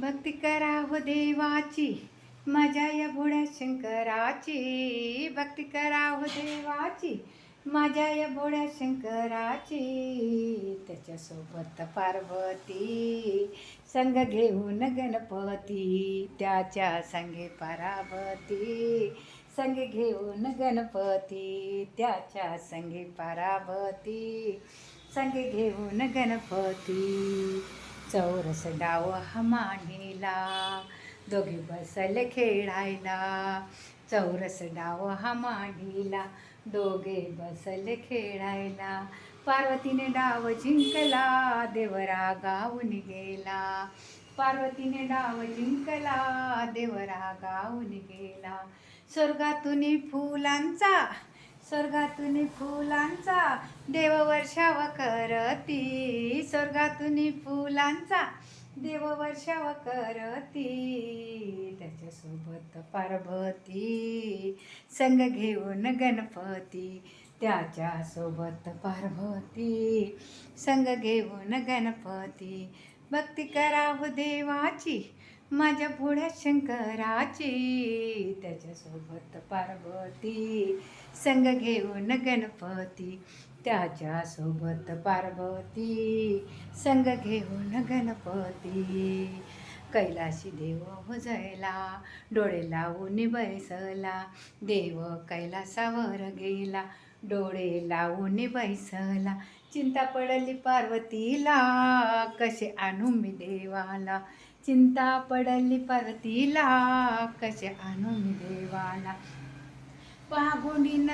भक्ती कराव देवाची माझ्या या भोळ्या शंकराची. भक्ती कराव देवाची माझ्या या भोळ्या शंकराची. त्याच्यासोबत पार्वती संग घेऊन गणपती त्याच्या संगे पारावती. संग घेऊन गणपती त्याच्या संगे पारावती. संग घेऊन गणपती. चौरस डाव हा दोघे बसले खेळायला. चौरस डाव हा दोघे बसले खेळायला. पार्वतीने डाव जिंकला. देवरा गाऊन गेला. पार्वतीने डाव जिंकला. देवरा गाऊन गेला. स्वर्गातून फुलांचा स्वर्गातून फुलांचा देववर्षाव करती स्वर्गातून फुलांचा देववर्षाव करती त्याच्यासोबत पार्वती संग घेऊन गणपती. त्याच्यासोबत पार्वती संग घेऊन गणपती. भक्ती कराव देवाची माझ्या पुढ्या शंकराची त्याच्यासोबत पार्वती संग घेऊन गणपती त्याच्यासोबत पार्वती संग घेऊन गणपती. कैलाशी देव भुजयला डोळे लावून बैसला देव कैलासावर गेला डोळे लावून बैसला. चिंता पडली पार्वतीला कसे आणू मी देवाला? चिंता पडली पार्वतीला कसे आणू मी देवाला? पहा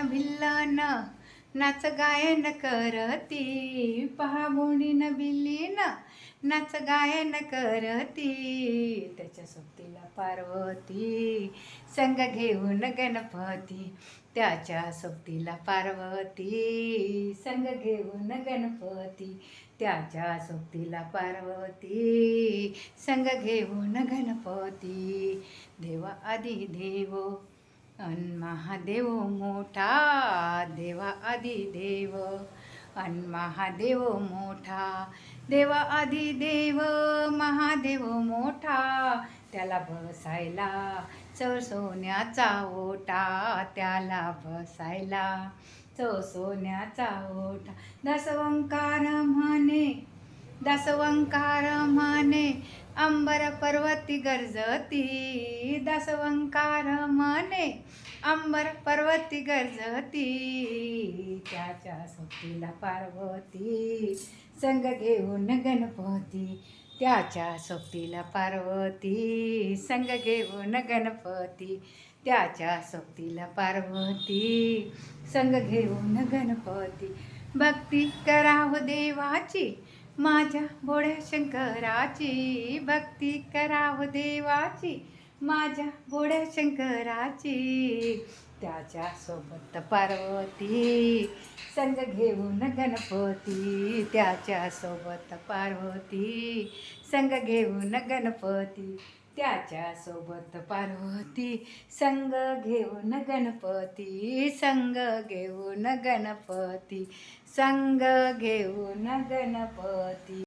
भिल्लन नाच गायन करती. पहा गोंडीन भिल्लीन नाच गायन करती त्याच्या सोबतीला पार्वती संग घेऊन गणपती त्याच्या सोबतीला पार्वती संग घेऊन गणपती त्याच्या सोबतीला पार्वती संग घेऊन गणपती. देवा आधी देव अन महादेव मोठा देवा आधी देव. अन महादेव मोठा. देवा आधी देव महादेव मोठा. त्याला बसायला चौ सोन्याचा ओटा. त्याला बसायला चौ सोन्याचा ओटा. दसवंकार म्हणे दसवंकार म्हणे अंबर पर्वती गरजती दसवंकार मने. अंबर पर्वती गरजती त्याच्या सोबतीला पार्वती. संग घेऊन गणपती त्याच्या सोबतीला पार्वती. संग घेऊन गणपती त्याच्या सोबतीला पार्वती. संग घेऊन गणपती. भक्ती कराव देवाची माझ्या भोळ्या शंकराची भक्ती कराव देवाची. माझ्या भोळ्या शंकराची त्याच्या सोबत पार्वती संग घेऊन गणपती. त्याच्या सोबत पार्वती संग घेऊन गणपती. त्याच्या सोबत पार्वती संग घेऊन गणपती संग घेऊन गणपती संग घेऊन गणपती.